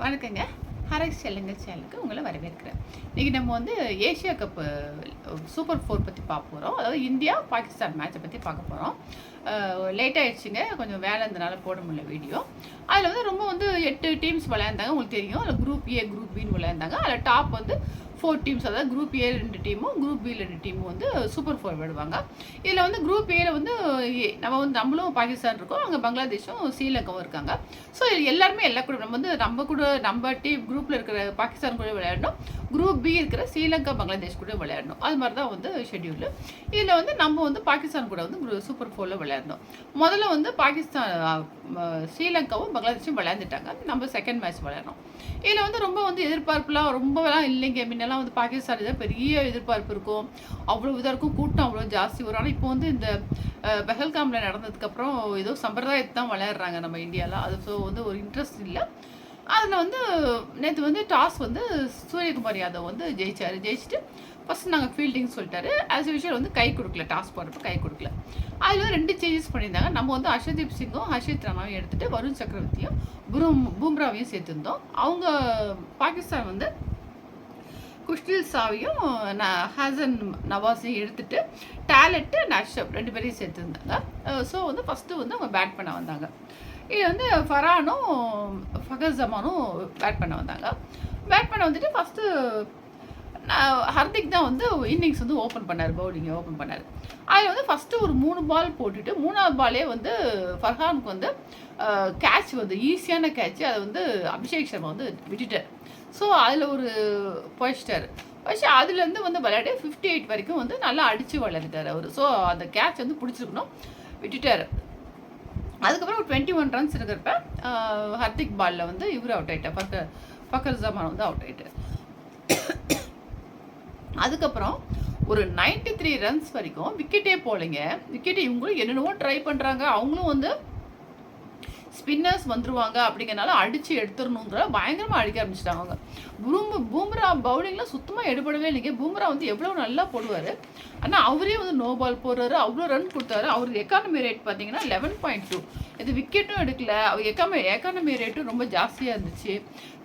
வணக்கங்க. ஹரஸ் செல்லுங்கள் சேனலுக்கு உங்களை வரவேற்கிறேன். இன்றைக்கி நம்ம வந்து ஏஷியா கப்பு சூப்பர் ஃபோர் பற்றி பார்க்க போகிறோம் அதாவது இந்தியா பாகிஸ்தான் மேட்சை பற்றி பார்க்க போகிறோம் லேட் ஆகிடுச்சுங்க கொஞ்சம் வேலை இருந்தனால போட முடியல வீடியோ அதில் வந்து ரொம்ப வந்து எட்டு டீம்ஸ் விளையாண்டாங்க உங்களுக்கு தெரியும். அதில் குரூப் ஏ குரூப் பின்னு விளையாண்டாங்க. அதில் டாப் வந்து ஃபோர் டீம்ஸ் அதாவது குரூப் ஏ ரெண்டு டீமும் குரூப் பி ரெண்டு டீமும் வந்து சூப்பர் ஃபோர் விடுவாங்க. இதில் வந்து குரூப் ஏல வந்து ஏ- நம்ம வந்து நம்மளும் பாகிஸ்தான் இருக்கோம் அங்கே பங்களாதேஷும் ஸ்ரீலங்காவும் இருக்காங்க. ஸோ எல்லாருமே எல்லா கூட நம்ம வந்து நம்ம கூட நம்ம டீம் குரூப்பில் இருக்கிற பாகிஸ்தான் கூட விளையாடணும். குரூப் பி இருக்கிற ஸ்ரீலங்கா பங்களாதேஷ் கூட விளையாடணும். அது மாதிரி தான் வந்து ஷெட்யூல் இதில் வந்து நம்ம வந்து பாகிஸ்தான் கூட வந்து சூப்பர் ஃபோரில் விளையாடணும். முதல்ல வந்து பாகிஸ்தான் ஸ்ரீலங்காவும் பங்களாதேஷும் விளையாண்டுட்டாங்க. நம்ம செகண்ட் மேட்ச் விளையாடணும். இதில் வந்து ரொம்ப வந்து எதிர்பார்ப்புலாம் ரொம்பலாம் இல்லைங்க. முன்னெல்லாம் வந்து பாகிஸ்தான் இதை பெரிய எதிர்பார்ப்பு இருக்கும். அவ்வளோ இதாக இருக்கும். கூட்டம் அவ்வளோ ஜாஸ்தி வரும். ஆனால் இப்போ வந்து இந்த பெஹல்காமில் நடந்ததுக்கப்புறம் ஏதோ சம்பிரதாயத்தை தான் விளையாடுறாங்க நம்ம இந்தியாவில் அது ஸோ வந்து ஒரு இன்ட்ரெஸ்ட் இல்லை. அதில் வந்து நேற்று வந்து டாஸ் வந்து சூரியகுமார் யாதவ் வந்து ஜெயிச்சார். ஜெயிச்சுட்டு ஃபஸ்ட் நாங்கள் ஃபீல்டிங் சொல்லிட்டாரு. ஆஸ் யூஷுவல் வந்து கை கொடுக்கல. டாஸ் போடுறப்ப கை கொடுக்கல. அதில் வந்து ரெண்டு சேஞ்சஸ் பண்ணியிருந்தாங்க. நம்ம வந்து ஹர்ஷதீப் சிங்கும் ஹர்ஷித் ராமாவையும் எடுத்துகிட்டு வருண் சக்கரவர்த்தியும் புரும் பூம்ராவையும் சேர்த்துருந்தோம். அவங்க பாகிஸ்தான் வந்து குஷ்டில் சாவியும் ஹாசன் நவாஸையும் எடுத்துட்டு டேலண்ட்டு நஷ்ஷப் ரெண்டு பேரையும் சேர்த்துருந்தாங்க. ஸோ வந்து ஃபஸ்ட்டு வந்து அவங்க பேட் பண்ண வந்தாங்க. இது வந்து ஃபரானும் ஃபகர் ஜமானும் பேட் பண்ண வந்தாங்க. பேட் பண்ண வந்துட்டு ஃபஸ்ட்டு ஹர்திக் தான் வந்து இன்னிங்ஸ் வந்து ஓப்பன் பண்ணார் பவுலிங்கை ஓப்பன் பண்ணார். அதில் வந்து ஃபஸ்ட்டு ஒரு மூணு பால் போட்டுட்டு மூணாவது பாலே வந்து ஃபர்ஹானுக்கு வந்து கேட்ச் வந்து ஈஸியான கேட்ச் அதை வந்து அபிஷேக் சர்மா வந்து விட்டுட்டார். ஸோ அதில் ஒரு போயிச்சிட்டார் வச்சு அதுலேருந்து வந்து விளையாடி ஃபிஃப்டி எயிட் வரைக்கும் வந்து நல்லா அடித்து விளையாடிட்டார் அவர். ஸோ அந்த கேட்ச் வந்து பிடிச்சிருக்கணும். விட்டுட்டார். அதுக்கப்புறம் ஒரு டுவெண்ட்டி ஒன் ரன்ஸ் இருக்கிறப்ப ஹர்திக் பாலில் வந்து இவர் அவுட் ஆயிட்டார். ஃபக்கர் ஃபக்கர் ஜமான் வந்து அவுட் ஆயிட்டார். அதுக்கப்புறம் ஒரு 93 த்ரீ ரன்ஸ் வரைக்கும் விக்கெட்டே போகலைங்க விக்கெட்டை இவங்களும் என்னென்னவோ ட்ரை பண்ணுறாங்க அவங்களும் வந்து ஸ்பின்னர்ஸ் வந்துருவாங்க அப்படிங்கறனால அடித்து எடுத்துடணுன்ற பயங்கரமாக அடிக்க ஆரம்பிச்சிட்டாங்க அவங்க. பூம் பூம்ரா பவுலிங்லாம் சுத்தமாக எடுபடவே இல்லைங்க. பூம்ரா வந்து எவ்வளோ நல்லா போடுவார். ஆனால் அவரே வந்து நோ பால் போடுறாரு அவ்வளோ ரன் கொடுத்தாரு. அவர் எக்கானமி ரேட் பார்த்தீங்கன்னா லெவன் பாயிண்ட் டூ இது விக்கெட்டும் எடுக்கல. அவர் எக்காம எக்கானமி ரேட்டும் ரொம்ப ஜாஸ்தியாக இருந்துச்சு.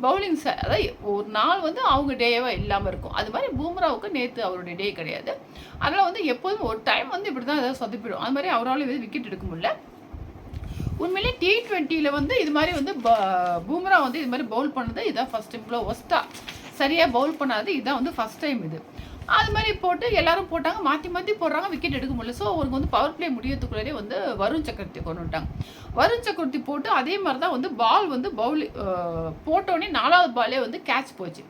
பவுலிங் ச அதாவது ஒரு நாள் வந்து அவங்க டேவாக இல்லாமல் இருக்கும். அது மாதிரி பூம்ராவுக்கு நேற்று அவருடைய டே கிடையாது. அதனால் வந்து எப்போதும் ஒரு டைம் வந்து இப்படி தான் ஏதாவது சொதப்பிடும். அது மாதிரி அவரால் விக்கெட் எடுக்க முடியல. உண்மையிலே டி ட்வெண்ட்டியில் வந்து இது மாதிரி வந்து ப- பூம்ரா வந்து இது மாதிரி பவுல் பண்ணது இதான் ஃபஸ்ட் டைம் இவ்வளோ ஒஸ்ட்டாக சரியாக பவுல் பண்ணாது. இதுதான் வந்து ஃபர்ஸ்ட் டைம் இது. அது மாதிரி போட்டு எல்லாரும் போட்டாங்க. மாற்றி மாற்றி போடுறாங்க. விக்கெட் எடுக்க முடியல. ஸோ அவருக்கு வந்து பவர் பிளே முடியறதுக்குள்ளே வந்து வருண் சக்கரவர்த்தி கொண்டு வந்துட்டாங்க. வருண் சக்கரவர்த்தி போட்டு அதே மாதிரி தான் வந்து பால் வந்து பவுலி போட்டோடனே நாலாவது பாலே வந்து கேட்ச் போச்சு.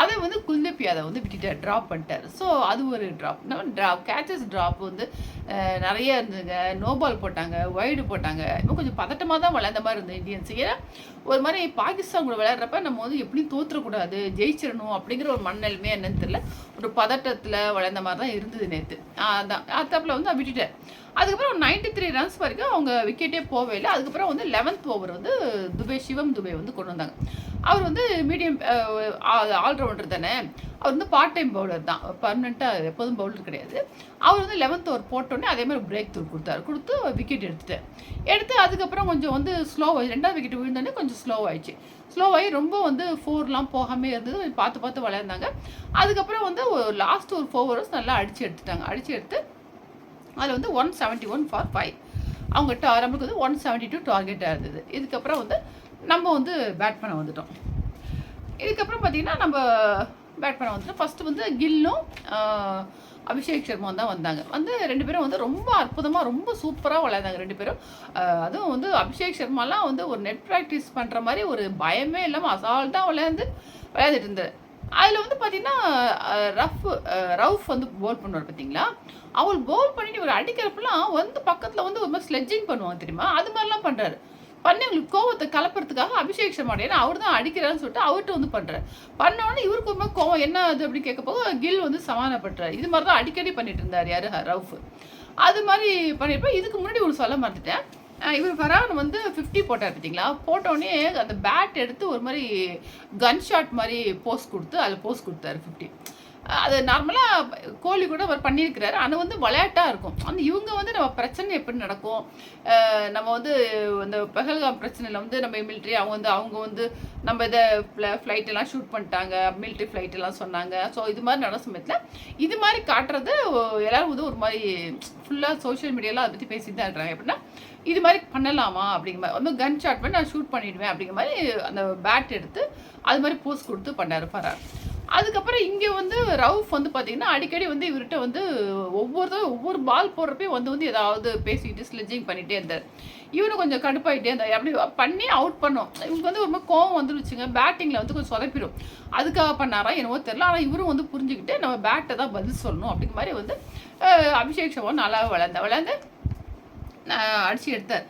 அதை வந்து குல்தீப் யாதவ் வந்து விட்டுட்டார் ட்ராப் பண்ணிட்டார். ஸோ அது ஒரு ட்ராப் ட்ராப் கேச்சஸ் ட்ராப் வந்து நிறைய இருந்ததுங்க. நோ பால் போட்டாங்க வைடு போட்டாங்க. இன்னும் கொஞ்சம் பதட்டமாக தான் விளையாண்ட மாதிரி இருந்தது இந்தியன்ஸ். ஏன்னா ஒரு மாதிரி பாகிஸ்தான் கூட விளையாடுறப்ப நம்ம வந்து எப்படியும் தோற்றுறக்கூடாது ஜெயிச்சிடணும் அப்படிங்கிற ஒரு மண்ணெலுமே என்னன்னு தெரியல. ஒரு பதட்டத்தில் விளையாண்ட மாதிரி தான் இருந்தது நேற்று அதான். அத்தாப்பில் வந்து விட்டுட்டேன் அதுக்கப்புறம் 93 த்ரீ ரன்ஸ் வரைக்கும் அவங்க விக்கெட்டே போகவே இல்லை. அதுக்கப்புறம் வந்து லெவன்த் ஓவர் வந்து துபே சிவம் துபே வந்து கொண்டு வந்தாங்க. அவர் வந்து மீடியம் ஆல்ரவுண்டர் தானே. அவர் வந்து பார்ட் டைம் பவுலர் தான். பர்மனெண்ட்டாக எப்போதும் பவுலர் கிடையாது. அவர் வந்து லெவன்த் ஓவர் போட்டோன்னே அதே மாதிரி பிரேக் த்ரூ கொடுத்தாரு. கொடுத்து விக்கெட் எடுத்துட்டேன் எடுத்து அதுக்கப்புறம் கொஞ்சம் வந்து ஸ்லோ ரெண்டாவது விக்கெட் விழுந்தோடனே கொஞ்சம் ஸ்லோ ஆயிடுச்சு. ஸ்லோவாகி ரொம்ப வந்து ஃபோர்லாம் போகாமே இருந்தது. பார்த்து பார்த்து விளையாண்டாங்க. அதுக்கப்புறம் வந்து லாஸ்ட் ஒரு ஃபோர் ஹவர்ஸ் நல்லா அடித்து எடுத்துட்டாங்க. அடித்து எடுத்து அதில் வந்து one seventy one for five அவங்க டா நம்மளுக்கு வந்து ஒன் செவன்ட்டி டூ டார்கெட்டாக இருந்தது. இதுக்கப்புறம் வந்து நம்ம வந்து பேட் பண்ண வந்துட்டோம். இதுக்கப்புறம் பார்த்தீங்கன்னா நம்ம பேட் பண்ண வந்துட்டோம். ஃபஸ்ட்டு வந்து கில்லும் அபிஷேக் சர்மா தான் வந்தாங்க. வந்து ரெண்டு பேரும் வந்து ரொம்ப அற்புதமாக ரொம்ப சூப்பராக விளையாண்டாங்க ரெண்டு பேரும். அதுவும் வந்து அபிஷேக் சர்மாலாம் வந்து ஒரு நெட் ப்ராக்டிஸ் பண்ணுற மாதிரி ஒரு பயமே இல்லாமல் அசால்ட்டாக விளையாண்டு விளையாண்டுட்டு இருந்தார். அதில் வந்து பார்த்தீங்கன்னா ரஃப் ரவுஃப் வந்து போல் பண்ணுவார் பார்த்தீங்களா அவள் போல் பண்ணிட்டு இவர் அடிக்கிறப்பெல்லாம் வந்து பக்கத்தில் வந்து ஒரு மாதிரி ஸ்லெட்ஜிங் பண்ணுவாங்க தெரியுமா? அது மாதிரிலாம் பண்ணுறாரு பண்ணி உங்களுக்கு கோவத்தை கலப்புறதுக்காக அபிஷேக் சர்மா ஏன்னா அவர் தான் அடிக்கிறாருன்னு சொல்லிட்டு அவர்கிட்ட வந்து பண்ணுறாரு பண்ணோடனே இவருக்கு ஒரு மாதிரி கோவம் என்ன அது அப்படின்னு கேட்க போக கில் வந்து சமாதானப்படுறாரு இது மாதிரி தான் அடிக்கடி பண்ணிட்டு இருந்தார் யாரு? ரவுஃப். அது மாதிரி பண்ணியிருப்பேன் இதுக்கு முன்னாடி ஒரு சொல்ல மறந்துட்டேன். இவர் ஃபரான் வந்து ஃபிஃப்டி போட்டார் பார்த்தீங்களா? போட்டோடனே அந்த பேட் எடுத்து ஒரு மாதிரி கன் ஷாட் மாதிரி போஸ்ட் கொடுத்து அதில் போஸ்ட் கொடுத்தாரு ஃபிஃப்டி அது நார்மலாக கோலி கூட அவர் பண்ணியிருக்கிறாரு. ஆனால் வந்து விளையாட்டாக இருக்கும். ஆனால் இவங்க வந்து நம்ம பிரச்சனை எப்படி நடக்கும்? நம்ம வந்து இந்த பெஹல்காம் பிரச்சனையில் வந்து நம்ம மிலிட்ரி அவங்க வந்து அவங்க வந்து நம்ம இதை ஃப்ளைட்டெல்லாம் ஷூட் பண்ணிட்டாங்க. மிலிட்ரி ஃப்ளைட்டெல்லாம் சொன்னாங்க. ஸோ இது மாதிரி நடந்த சமயத்தில் இது மாதிரி காட்டுறது எல்லோரும் வந்து ஒரு மாதிரி ஃபுல்லாக சோஷியல் மீடியாவில் அதை பற்றி பேசிட்டு தான் இருக்கிறாங்க எப்படின்னா இது மாதிரி பண்ணலாமா அப்படிங்கிற மாதிரி. வந்து கன் ஷாட் பண்ணி நான் ஷூட் பண்ணிடுவேன் அப்படிங்கிற மாதிரி அந்த பேட் எடுத்து அது மாதிரி போஸ்ட் கொடுத்து பண்ணார் ஃபரார் அதுக்கப்புறம் இங்கே வந்து ரவுஃப் வந்து பார்த்தீங்கன்னா அடிக்கடி வந்து இவர்கிட்ட வந்து ஒவ்வொருத்தரும் ஒவ்வொரு பால் போடுறப்பையும் வந்து வந்து ஏதாவது பேசிக்கிட்டு ஸ்லெஜிங் பண்ணிகிட்டே இருந்தார். இவனு கொஞ்சம் கடுப்பாயிட்டே இருந்தார். அப்படி பண்ணி அவுட் பண்ணோம். இவங்க வந்து ரொம்ப கோவம் வந்துருச்சுங்க. பேட்டிங்கில் வந்து கொஞ்சம் சொதப்பிடும். அதுக்காக பண்ணாரா என்னவோ தெரில ஆனால் இவரும் வந்து புரிஞ்சுக்கிட்டு நம்ம பேட்டை தான் பதில் சொல்லணும் அப்படிங்கிற மாதிரி வந்து அபிஷேக் சவன் நல்லா விளையாந்த விளையாந்து அடிச்சு எடுத்தார்.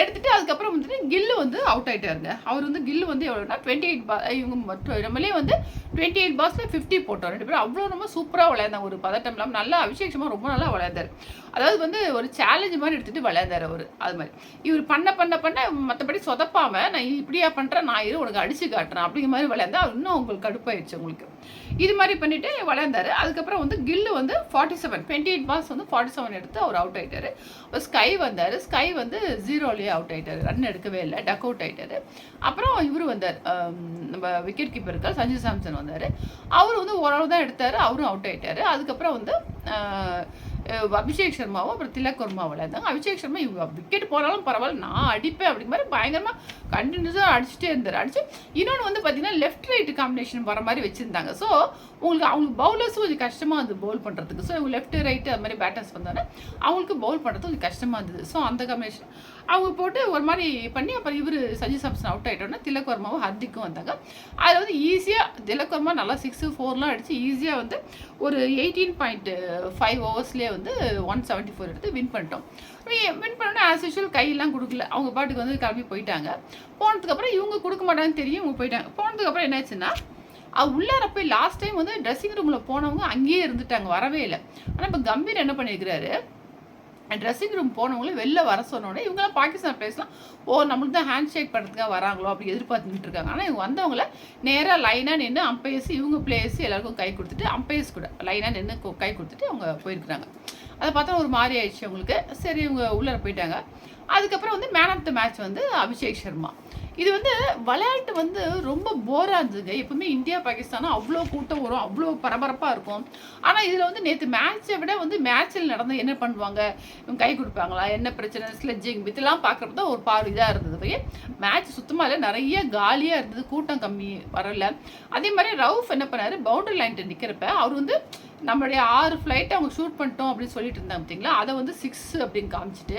எடுத்துட்டு அதுக்கப்புறம் வந்துட்டு கில்லு வந்து அவுட் ஆகிட்டாருங்க அவர் வந்து கில்லு வந்து எவ்வளோனா டுவெண்ட்டி எயிட் பா இவங்க மட்டும் நம்மளே வந்து டுவெண்ட்டி எயிட் பாஸில் ஃபிஃப்டி போட்டோம். ரெண்டு பேரும் அவ்வளோ ரொம்ப சூப்பராக விளையாண்டாங்க ஒரு பதட்டம் இல்லாமல் நல்லா அபிஷேகமாக ரொம்ப நல்லா விளையாண்டார். அதாவது வந்து ஒரு சேலஞ்ச் மாதிரி எடுத்துகிட்டு விளையாண்டார் அவர். அது மாதிரி. இவர் பண்ண பண்ண பண்ண மற்றபடி சொதப்பாமல் நான் இப்படியா பண்ணுறேன் நான் இரு உனக்கு அடிச்சு காட்டுறேன் அப்படிங்கிற மாதிரி விளையாந்தா இன்னும் உங்களுக்கு கடுப்பாயிடுச்சு உங்களுக்கு இது மாதிரி பண்ணிவிட்டு விளையாண்டார். அதுக்கப்புறம் வந்து கில்லு வந்து forty seven twenty eight balls வந்து ஃபார்ட்டி செவன் எடுத்து அவர் அவுட் ஆகிட்டார் ஸ்கை வந்தார். ஸ்கை வந்து ஜீரோலேயே அவுட் ஆகிட்டார் ரன் எடுக்கவே இல்லை டக் அவுட் ஆயிட்டாரு. அப்புறம் இவர் வந்தார். நம்ம விக்கெட் கீப்பர் இருக்கார் சஞ்சய் சாம்சன் வந்தார். அவர் வந்து ஓரளவு தான் எடுத்தார் அவரும் அவுட் ஆயிட்டாரு. அதுக்கப்புறம் வந்து அபிஷேக் சர்மாவும் அப்புறம் திலக் வர்மா விளையாண்டாங்க அபிஷேக் சர்மா இவங்க விக்கெட் போனாலும் பரவாயில்ல நான் அடிப்பேன் அப்படிங்கிற மாதிரி பயங்கரமாக கண்டினியூஸாக அடிச்சுட்டே இருந்தார். அடிச்சு இன்னொன்று வந்து பார்த்தீங்கன்னா லெஃப்ட் ரைட் காம்பினேஷன் வர மாதிரி வச்சுருந்தாங்க. ஸோ உங்களுக்கு அவங்களுக்கு பவுலர்ஸும் கொஞ்சம் கஷ்டமாக இருந்தது பவுல் பண்ணுறதுக்கு ஸோ இவங்க லெஃப்ட் ரைட்டு அது மாதிரி பேட்டர்ஸ் வந்தாங்க அவங்களுக்கு பவுல் பண்ணுறது கொஞ்சம் கஷ்டமாக இருந்தது. ஸோ அந்த காம்பினேஷன் அவங்க போட்டு ஒரு மாதிரி பண்ணி அப்புறம் இவர் சஜி சாம்சன் அவுட் ஆகிட்டோன்னா திலக் வர்மாவும் ஹர்திக்கும் வந்தாங்க. அதில் வந்து ஈஸியாக திலக் வர்மா நல்லா சிக்ஸு ஃபோர்லாம் அடித்து ஈஸியாக வந்து ஒரு எயிட்டீன் பாயிண்ட் ஃபைவ் ஓவர்ஸ்லேயே வந்து ஒன் செவன்ட்டி ஃபோர் எடுத்து வின் பண்ணிட்டோம். வின் பண்ணோன்னே ஆஸ் யூஷுவல் கையெல்லாம் கொடுக்கல. அவங்க பாட்டுக்கு வந்து கிளம்பி போயிட்டாங்க. போனதுக்கப்புறம் இவங்க கொடுக்க மாட்டாங்கன்னு தெரியும் இவங்க போயிட்டாங்க. போனதுக்கப்புறம் என்னாச்சுன்னா அது உள்ளார போய் லாஸ்ட் டைம் வந்து ட்ரெஸ்ஸிங் ரூமில் போனவங்க அங்கேயே இருந்துட்டாங்க வரவே இல்லை. ஆனால் இப்போ கம்பீர் என்ன பண்ணியிருக்கிறாரு ட்ரெஸ்ஸிங் ரூம் போனவங்களும் வெளில வர சொன்னோடனே இவங்களாம் பாகிஸ்தான் பிளேஸ்லாம் ஓ நம்மளுக்கு தான் ஹேண்ட் ஷேக் பண்ணுறதுக்காக வராங்களோ அப்படி எதிர்பார்த்துட்டு இருக்காங்க. ஆனால் இவங்க வந்தவங்கள நேராக லைனாக நின்று அம்பையர்ஸ் இவங்க பிளேயர்ஸ் எல்லாருக்கும் கை கொடுத்துட்டு அம்பையர்ஸ் கூட லைனாக நின்று கை கொடுத்துட்டு அவங்க போயிருக்கிறாங்க. அதை பார்த்தா ஒரு மாதிரி ஆயிடுச்சு அவங்களுக்கு. சரி இவங்க உள்ளே போயிட்டாங்க. அதுக்கப்புறம் வந்து மேன் ஆஃப் த மேட்ச் வந்து அபிஷேக் சர்மா. இது வந்து விளையாட்டு வந்து ரொம்ப போராக இருந்ததுங்க. எப்பவுமே இந்தியா பாகிஸ்தான் அவ்வளோ கூட்டம் வரும் அவ்வளோ பரபரப்பாக இருக்கும். ஆனால் இதில் வந்து நேற்று மேட்சை விட வந்து மேட்ச்சில் நடந்து என்ன பண்ணுவாங்க? இவங்க கை கொடுப்பாங்களா? என்ன பிரச்சனை? ஸ்லெட்ஜிங் இதெல்லாம் பார்க்குறப்ப தான் ஒரு பார் இதாக இருந்தது. போய் மேட்ச் சுத்தமாக இல்லை நிறைய காலியாக இருந்தது கூட்டம் கம்மி வரல. அதே மாதிரி ரவுஃப் என்ன பண்ணார்? பவுண்டரி லைன்ட்டு நிற்கிறப்ப அவர் வந்து நம்மளுடைய ஆறு ஃப்ளைட்டை அவங்க ஷூட் பண்ணிட்டோம் அப்படின்னு சொல்லிட்டு இருந்தாங்க பார்த்தீங்களா? அதை வந்து சிக்ஸ் அப்படின்னு காமிச்சிட்டு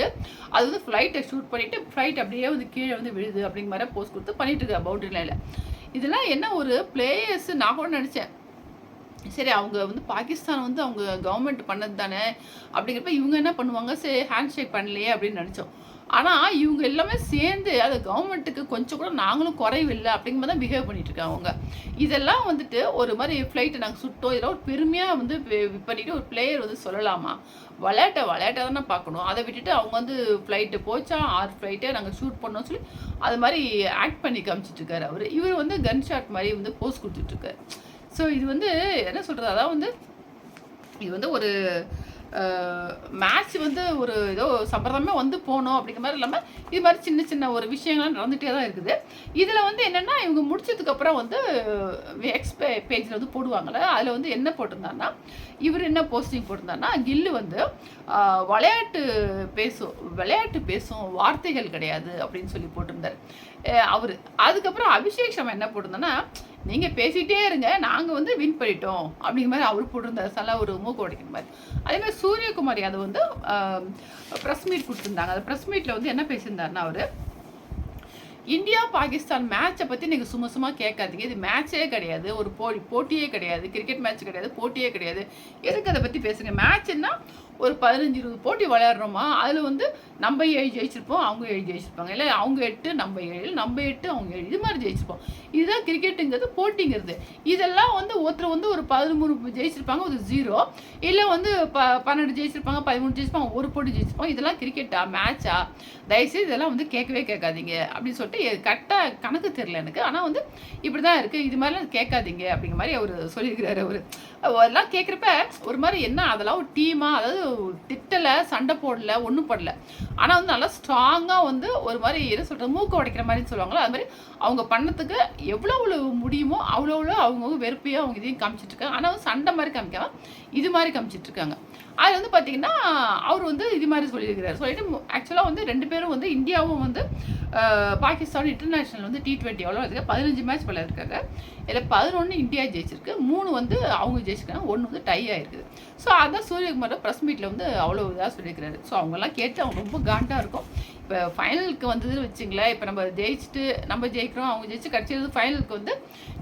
அது வந்து ஃப்ளைட்டை ஷூட் பண்ணிவிட்டு ஃப்ளைட் அப்படியே வந்து கீழே வந்து விழுது அப்படிங்கிற மாதிரி போஸ்ட் கொடுத்து பண்ணிட்டு இருக்கா பவுண்டரி லைனில் இதெல்லாம் என்ன ஒரு பிளேயர்ஸ் நான் கூட நினச்சேன். சரி அவங்க வந்து பாகிஸ்தான் வந்து அவங்க கவர்மெண்ட் பண்ணது தானே அப்படிங்கிறப்ப இவங்க என்ன பண்ணுவாங்க? சரி ஹேண்ட் ஷேக் பண்ணலையே அப்படின்னு நினச்சோம். ஆனால் இவங்க எல்லாமே சேர்ந்து அது கவர்மெண்ட்டுக்கு கொஞ்சம் கூட நாங்களும் குறைவில்லை அப்படிங்கிற மாதிரி தான் பிஹேவ் பண்ணிட்டுருக்காங்க அவங்க. இதெல்லாம் வந்துட்டு ஒரு மாதிரி ஃப்ளைட்டை நாங்கள் சுட்டோம். இதெல்லாம் ஒரு பெருமையாக வந்து வி- பண்ணிட்டு ஒரு பிளேயர் வந்து சொல்லலாமா? விளையாட்டை விளையாட்டை தானே பார்க்கணும். அதை விட்டுட்டு அவங்க வந்து ஃப்ளைட்டு போச்சா? ஆறு ஃப்ளைட்டே நாங்கள் ஷூட் பண்ணோம்னு சொல்லி அது மாதிரி ஆக்ட் பண்ணி காமிச்சிட்ருக்காரு அவர். இவர் வந்து கன் ஷாட் மாதிரி வந்து போஸ் கொடுத்துட்ருக்காரு ஸோ இது வந்து என்ன சொல்கிறது அதான் வந்து இது வந்து ஒரு மேட்ச் வந்து ஒரு ஏதோ சம்பிரதமே வந்து போகணும் அப்படிங்கிற மாதிரி இல்லாமல் இது மாதிரி சின்ன சின்ன ஒரு விஷயங்கள்லாம் நடந்துகிட்டே தான் இருக்குது. இதில் வந்து என்னென்னா இவங்க முடிச்சதுக்கப்புறம் வந்து எக்ஸ் பேஜில் வந்து போடுவாங்கள்ல அதில் வந்து என்ன போட்டிருந்தாருன்னா இவர் என்ன போஸ்டிங் போட்டிருந்தாருன்னா கில்லு வந்து விளையாட்டு பேசும் விளையாட்டு பேசும் வார்த்தைகள் கிடையாது அப்படின்னு சொல்லி போட்டிருந்தார். அவர். அதுக்கப்புறம் அபிஷேக் சர்மா என்ன போட்டிருந்தோன்னா நீங்கள் பேசிகிட்டே இருங்க நாங்கள் வந்து வின் பண்ணிட்டோம். அப்படிங்கிற மாதிரி அவர் போட்டிருந்தார். சில ஒரு மூக்கு உடைக்கிற மாதிரி. அதே மாதிரி சூரியகுமார் யாதவ் வந்து ப்ரெஸ் மீட் கொடுத்துருந்தாங்க. அந்த ப்ரெஸ் மீட்டில் வந்து என்ன பேசியிருந்தாருன்னா அவர் இந்தியா பாகிஸ்தான் மேட்சை பற்றி நீங்கள் சும்மா சும்மா கேட்காதீங்க. இது மேட்சே கிடையாது. ஒரு போ போட்டியே கிடையாது. கிரிக்கெட் மேட்ச் கிடையாது. போட்டியே கிடையாது. எதுக்கு அதை பற்றி பேசுங்க மேட்ச்னா ஒரு பதினஞ்சு இருபது போட்டி விளையாடுறோமா அதில் வந்து நம்ம ஏழு ஜெயிச்சிருப்போம் அவங்க ஏழு ஜெயிச்சிருப்பாங்க. இல்லை அவங்க எட்டு நம்ம ஏழு நம்ம எட்டு அவங்க ஏழு இது மாதிரி ஜெயிச்சிருப்போம். இதுதான் கிரிக்கெட்டுங்கிறது போட்டிங்கிறது. இதெல்லாம் வந்து ஒருத்தர் வந்து ஒரு பதிமூணு ஜெயிச்சிருப்பாங்க ஒரு ஜீரோ இல்லை வந்து ப பன்னெண்டு ஜெயிச்சிருப்பாங்க பதிமூணு ஜெயிச்சிருப்பாங்க ஒரு போட்டி ஜெயிச்சிருப்பாங்க. இதெல்லாம் கிரிக்கெட்டா மேட்சா தயவுசெய்து இதெல்லாம் வந்து கேட்கவே கேட்காதீங்க அப்படின்னு சொல்லிட்டு கரெக்டாக கணக்கு தெரில எனக்கு. ஆனால் வந்து இப்படி தான் இருக்குது இது மாதிரிலாம் கேட்காதீங்க அப்படிங்கிற மாதிரி அவர் சொல்லியிருக்கிறாரு அவர். அதெல்லாம் கேட்குறப்ப ஒரு மாதிரி என்ன அதெல்லாம் ஒரு டீமாக அதாவது திட்டலை சண்டை போடல ஒன்றும் போடல. ஆனால் வந்து நல்லா ஸ்ட்ராங்காக வந்து ஒரு மாதிரி என்ன சொல்கிறது மூக்க உடைக்கிற மாதிரி சொல்லுவாங்களோ அது மாதிரி அவங்க பண்ணத்துக்கு எவ்வளோ அவ்வளோ முடியுமோ அவ்வளோ அவ்வளோ அவங்க வெறுப்பையோ அவங்க இதையும் காமிச்சிட்ருக்காங்க ஆனால் வந்து சண்டை மாதிரி காமிக்காம இது மாதிரி காமிச்சிட்ருக்காங்க அது வந்து பார்த்தீங்கன்னா அவர் வந்து இது மாதிரி சொல்லியிருக்கிறார். சொல்லிட்டு ஆக்சுவலாக வந்து ரெண்டு பேரும் வந்து இந்தியாவும் வந்து பாகிஸ்தான் இன்டர்நேஷ்னல் வந்து டி ட்வெண்ட்டி எவ்வளோ இருக்குது பதினஞ்சு மேட்ச் விளையாடுறாங்க இதில் பதினொன்று இந்தியா ஜெயிச்சிருக்கு. மூணு வந்து அவங்க ஜெயிச்சிருக்காங்க. ஒன்று வந்து டை ஆகிருக்குது ஸோ அதான் சூரியகுமார் ப்ரெஸ் மீட் வீட்டில் வந்து அவ்வளோ இதாக சொல்லியிருக்கிறாரு. ஸோ அவங்கெல்லாம் கேட்டு அவங்க ரொம்ப காண்டாக இருக்கும். இப்போ ஃபைனலுக்கு வந்ததுன்னு வச்சுங்களேன் இப்போ நம்ம ஜெயிச்சுட்டு நம்ம ஜெயிக்கிறோம் அவங்க ஜெயிச்சு கடைசியில் ஃபைனலுக்கு வந்து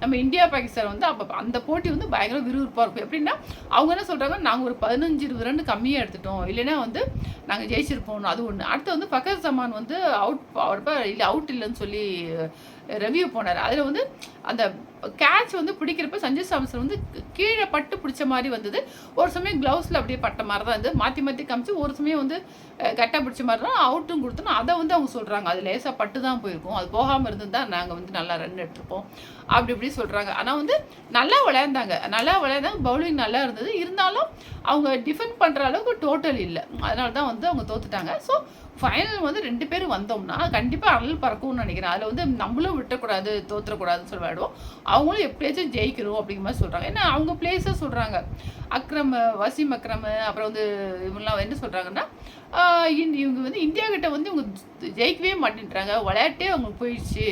நம்ம இந்தியா பாகிஸ்தான் வந்து அப்போ அந்த போட்டி வந்து பயங்கர விறுவிறுப்பாக இருக்கும். எப்படின்னா அவங்க என்ன சொல்கிறாங்க நாங்கள் ஒரு பதினஞ்சு இருபது ரெண்டு கம்மியாக எடுத்துட்டோம். இல்லைன்னா வந்து நாங்கள் ஜெயிச்சிருப்போம் அது ஒன்று அடுத்து வந்து ஃபக்கர் சமான் வந்து அவுட் அவர்ப்ப இல்லை அவுட் இல்லைன்னு சொல்லி ரிவ்யூ போனார். அதில் வந்து அந்த கேட்ச் வந்து பிடிக்கிறப்ப சஞ்சய் சாம்சன் வந்து கீழே பட்டு பிடிச்ச மாதிரி வந்தது. ஒரு சமயம் க்ளவுஸில் அப்படியே பட்ட மாதிரி தான் இருந்தது. மாற்றி மாற்றி காமிச்சு ஒரு சமயம் வந்து கட்டை பிடிச்ச மாதிரி அவுட்டும் கொடுத்தோம் அதை வந்து அவங்க சொல்கிறாங்க அது லேசாக பட்டு தான் போயிருக்கும். அது போகாமல் இருந்திருந்தால் நாங்கள் வந்து நல்லா ரன் எடுத்துருப்போம். அப்படி இப்படி சொல்கிறாங்க ஆனால் வந்து நல்லா விளையாண்டாங்க. நல்லா விளையாண்டாங்க பவுலிங் நல்லா இருந்தது. இருந்தாலும் அவங்க டிஃபெண்ட் பண்ணுற அளவுக்கு டோட்டல் இல்லை. அதனால தான் வந்து அவங்க தோத்துட்டாங்க. ஸோ ஃபைனல் வந்து ரெண்டு பேரும் வந்தோம்னா கண்டிப்பாக அனல் பறக்கும்னு நினைக்கிறேன். அதில் வந்து நம்மளும் விட்டக்கூடாது தோற்றக்கூடாதுன்னு சொல்லி விளையாடுவோம் அவங்களும் எப்படியாச்சும் ஜெயிக்கணும் அப்படிங்கிற மாதிரி சொல்கிறாங்க ஏன்னா அவங்க பிளேஸை சொல்கிறாங்க அக்ரம் வசீம் அக்ரம் அப்புறம் வந்து இவங்கெல்லாம் என்ன சொல்கிறாங்கன்னா இவங்க வந்து இந்தியா கிட்ட வந்து இவங்க ஜெயிக்கவே மாட்டேன்றாங்க. விளையாட்டே அவங்களுக்கு போயிடுச்சு.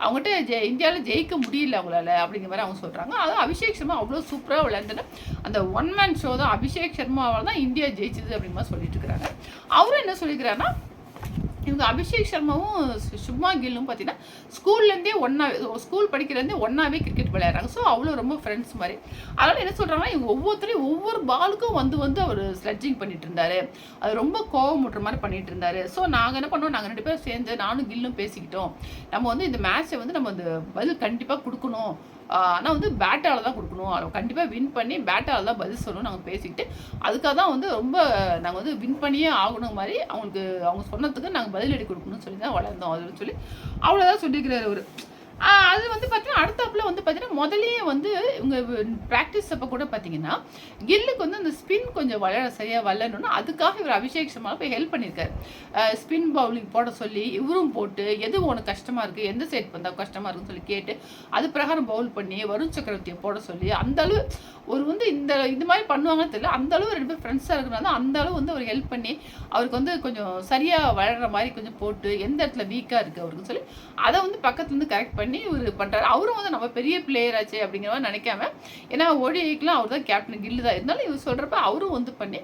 அவங்ககிட்ட ஜெ இந்தியாவில் ஜெயிக்க முடியல அவங்களால அப்படிங்கிற மாதிரி அவங்க சொல்கிறாங்க அதுவும் அபிஷேக் சர்மா அவ்வளோ சூப்பராக விளையாண்டுன்னு அந்த ஒன் மேன் ஷோ தான் அபிஷேக் சர்மாவால் தான் இந்தியா ஜெயிச்சது அப்படிங்கிற மாதிரி சொல்லிட்டு இருக்கிறாங்க. அவரும் என்ன சொல்லிக்கிறாருன்னா இவங்க அபிஷேக் சர்மாவும் சுப்மா கில்லும் பார்த்தீங்கன்னா ஸ்கூல்லேருந்தே ஒன்றா ஸ்கூல் படிக்கிறதே ஒன்றாவே கிரிக்கெட் விளையாடுறாங்க. ஸோ அவ்வளோ ரொம்ப ஃப்ரெண்ட்ஸ் மாதிரி. அதனால் என்ன சொல்கிறாங்கன்னா இவங்க ஒவ்வொருத்தரையும் ஒவ்வொரு பாலுக்கும் வந்து வந்து அவர் ஸ்லட்ஜிங் பண்ணிட்டு இருந்தாரு. அது ரொம்ப கோவம் மாதிரி பண்ணிட்டு இருந்தாரு. ஸோ நாங்கள் என்ன பண்ணோம்? நாங்கள் ரெண்டு பேரும் சேர்ந்து நானும் கில்லும் பேசிக்கிட்டோம். நம்ம வந்து இந்த மேட்ச்சை வந்து நம்ம அந்த பதில் கண்டிப்பாக கொடுக்கணும். ஆனால் வந்து பேட்டால் தான் கொடுக்கணும். கண்டிப்பாக வின் பண்ணி பேட்டால் தான் பதில் சொல்லணும் நாங்கள் பேசிக்கிட்டு அதுக்காக தான் வந்து ரொம்ப நாங்கள் வந்து வின் பண்ணியே ஆகணும் மாதிரி அவங்களுக்கு அவங்க சொன்னதுக்கு நாங்கள் பதிலடி கொடுக்கணும்னு சொல்லி தான் வளர்ந்தோம். அதுன்னு சொல்லி அவ்வளோதான் சொல்லியிருக்கிறார் அவர். அது வந்து பார்த்தீங்கன்னா அடுத்தாப்பில் வந்து பார்த்தீங்கன்னா முதலே வந்து இவங்க ப்ராக்டிஸ் அப்போ கூட பார்த்தீங்கன்னா கில்லுக்கு வந்து அந்த ஸ்பின் கொஞ்சம் வளர சரியாக வளரணும்னா அதுக்காக இவர் அபிஷேக் சர்மா போய் ஹெல்ப் பண்ணியிருக்காரு ஸ்பின் பவுலிங் போட சொல்லி இவரும் போட்டு எது உனக்கு கஷ்டமாக இருக்குது எந்த சைட் வந்தால் கஷ்டமாக இருக்குன்னு சொல்லி கேட்டு அது பிரகாரம் பவுல் பண்ணி வருண் சக்கரவர்த்தியை போட சொல்லி அந்தளவு ஒரு வந்து இந்த இந்த மாதிரி பண்ணுவாங்கன்னு தெரியல அந்த அளவு ரெண்டு பேர் ஃப்ரெண்ட்ஸாக இருக்கிறனால அந்த அளவு வந்து அவர் ஹெல்ப் பண்ணி அவருக்கு வந்து கொஞ்சம் சரியாக வளர்கிற மாதிரி கொஞ்சம் போட்டு எந்த இடத்துல வீக்காக இருக்குது அவருக்குன்னு சொல்லி அதை வந்து பக்கத்துலேருந்து கரெக்ட் பண்ணி பண்ணி இவர் பண்ணுறாரு அவரும் வந்து நம்ம பெரிய பிளேயர் ஆச்சு அப்படிங்கிற மாதிரி நினைக்காம ஏன்னா ஓடிஐக்கெலாம் அவர் தான் கேப்டன் கில்லு தான். இருந்தாலும் இவர் சொல்கிறப்ப அவரும் வந்து பண்ணி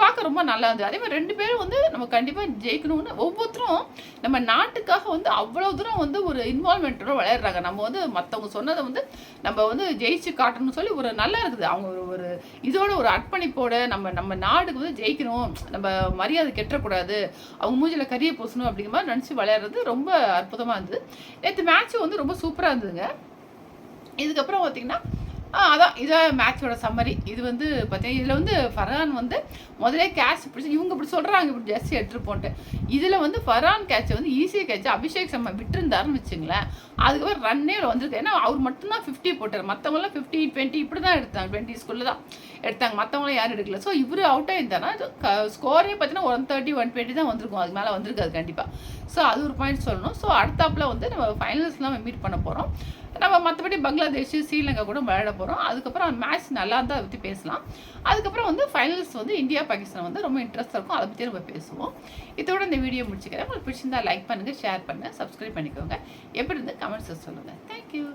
பார்க்க ரொம்ப நல்லா இருந்தது. அதே மாதிரி ரெண்டு பேரும் வந்து நம்ம கண்டிப்பாக ஜெயிக்கணும்னு ஒவ்வொருத்தரும் நம்ம நாட்டுக்காக வந்து அவ்வளோ தூரம் வந்து ஒரு இன்வால்மெண்ட்டோட விளையாடுறாங்க. நம்ம வந்து மற்றவங்க சொன்னதை வந்து நம்ம வந்து ஜெயிச்சு காட்டணும்னு சொல்லி ஒரு நல்லா இருக்குது. அவங்க ஒரு ஒரு இதோட ஒரு அர்ப்பணிப்போட நம்ம நம்ம நாடுக்கு வந்து ஜெயிக்கணும். நம்ம மரியாதை கெட்டக்கூடாது. அவங்க மூஞ்சில் கரிய பூசணும் அப்படிங்கிற மாதிரி நினச்சி விளையாடுறது ரொம்ப அற்புதமாக இருந்தது. நேற்று மேட்ச்சும் வந்து ரொம்ப சூப்பராக இருந்ததுங்க. இதுக்கப்புறம் பார்த்திங்கன்னா அதான். இதான் மேட்சோட சம்மரி இது வந்து பார்த்தீங்கன்னா இதில் வந்து ஃபர்ஹான் வந்து முதலே கேட்ச் பிடிச்சி இவங்க இப்படி சொல்கிறாங்க இப்படி ஜெர்சி எடுத்துருப்போன்ட்டு இதில் வந்து ஃபர்ஹான் கேட்சை வந்து ஈஸியாக கேட்ச் அபிஷேக் சம்மா விட்டுருந்தாருன்னு வச்சுங்களேன். அதுக்கப்புறம் ரன்னே வந்திருக்கு. ஏன்னா அவர் மட்டும்தான் ஃபிஃப்டி போட்டார். மற்றவங்களாம் ஃபிஃப்டி டுவெண்ட்டி இப்படி தான் எடுத்தாங்க டுவெண்ட்டி ஸ்கூலில் தான் எடுத்தாங்க. மற்றவங்களாம் யாரும் எடுக்கல. ஸோ இவர் அவுட் ஆயிருந்தாருன்னா ஸ்கோரே பார்த்தீங்கன்னா ஒன் தேர்ட்டி ஒன் டுவெண்ட்டி தான் வந்திருக்கும். அதுக்கு மேலே வந்திருக்காது கண்டிப்பாக ஸோ அது ஒரு பாயிண்ட் சொல்லணும். ஸோ அடுத்தாப்பில் வந்து நம்ம ஃபைனல்ஸ்லாம் மீட் பண்ண போகிறோம் நம்ம மற்றபடி பங்களாதேஷ் ஸ்ரீலங்கா கூட விளையாட போகிறோம் அதுக்கப்புறம் மேட்ச் நல்லா இருந்தால் அதை பற்றி பேசலாம். அதுக்கப்புறம் வந்து ஃபைனல்ஸ் வந்து இந்தியா பாகிஸ்தான் வந்து ரொம்ப இன்ட்ரெஸ்ட்டாக இருக்கும். அதை பற்றி நம்ம பேசுவோம். இதோட இந்த வீடியோ முடிச்சுக்கிறேன். உங்களுக்கு பிடிச்சிருந்தா லைக் பண்ணுங்கள் ஷேர் பண்ணுங்கள் சப்ஸ்கிரைப் பண்ணிக்கோங்க. எப்படி இருந்து கமெண்ட்ஸை சொல்லுங்கள் தேங்க்யூ